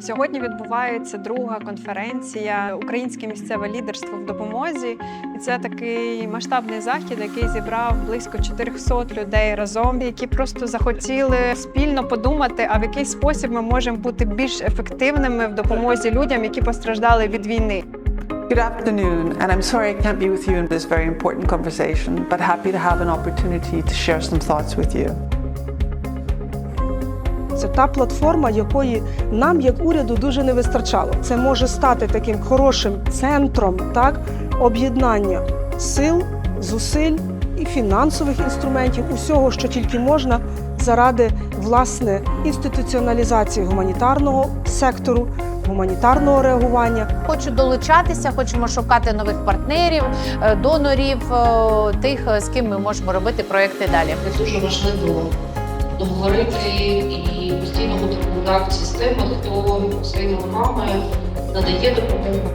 Сьогодні відбувається друга конференція Українське місцеве лідерство в допомозі. І це такий масштабний захід, який зібрав близько 400 людей разом, які просто захотіли спільно подумати, а в який спосіб ми можемо бути більш ефективними в допомозі людям, які постраждали від війни. Good afternoon, and I'm sorry I can't be with you in this very important conversation, but happy to have an opportunity to share some thoughts with you. Це та платформа, якої нам, як уряду, дуже не вистачало. Це може стати таким хорошим центром так, об'єднання сил, зусиль і фінансових інструментів, усього, що тільки можна, заради власне інституціоналізації гуманітарного сектору, гуманітарного реагування. Хочу долучатися, хочемо шукати нових партнерів, е, донорів, е, тих, е, з ким ми можемо робити проекти далі. дуже важливо договорити і постійно бути в з тими, хто своїми руками надає допомогу.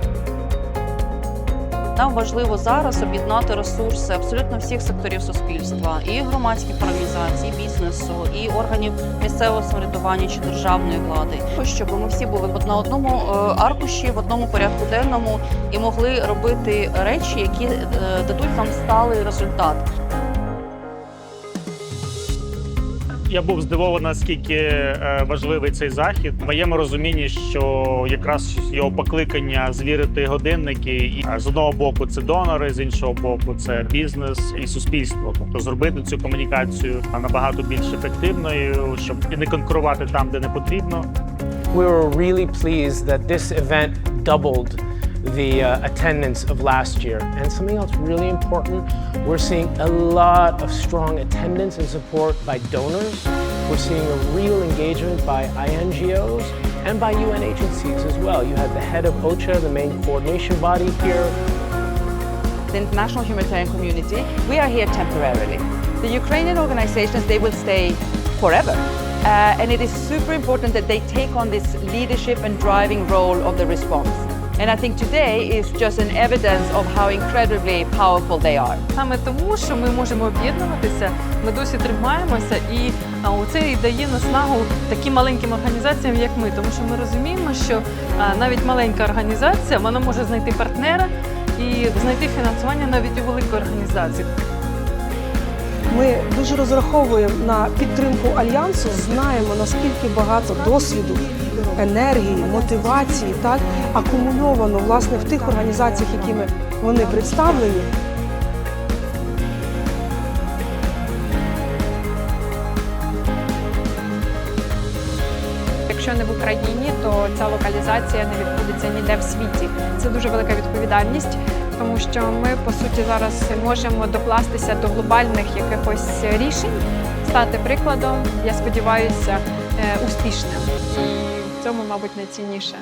Нам важливо зараз об'єднати ресурси абсолютно всіх секторів суспільства, і громадських організацій, і бізнесу, і органів місцевого самоврядування чи державної влади, щоб ми всі були на одному е, аркуші, в одному порядку денному і могли робити речі, які е, дадуть нам сталий результат. Я був здивований, наскільки е, важливий цей захід. В моєму розумінні, що якраз його покликання звірити годинники, і е, з одного боку це донори, з іншого боку, це бізнес і суспільство. Тобто зробити цю комунікацію набагато більш ефективною, щоб і не конкурувати там, де не потрібно. We were really pleased that this event doubled the uh, attendance of last year. And something else really important, we're seeing a lot of strong attendance and support by donors. We're seeing a real engagement by INGOs and by UN agencies as well. You had the head of OCHA, the main coordination body here, the international humanitarian community, we are here temporarily. The Ukrainian organizations, they will stay forever. Uh, and it is super important that they take on this leadership and driving role of the response. And I think today is just an evidence of how incredibly powerful they are. Саме тому, що ми можемо об'єднуватися, ми досі тримаємося, і це і дає наснагу таким маленьким організаціям, як ми, тому що ми розуміємо, що навіть маленька організація вона може знайти партнера і знайти фінансування навіть у великої організації. Ми дуже розраховуємо на підтримку альянсу, знаємо наскільки багато досвіду, енергії, мотивації так акумульовано власне в тих організаціях, якими вони представлені. Якщо не в Україні, то ця локалізація не відбудеться ніде в світі. Це дуже велика відповідальність, тому що ми по суті зараз можемо докластися до глобальних якихось рішень, стати прикладом. Я сподіваюся, е, успішним. Цьому, мабуть, найцінніше.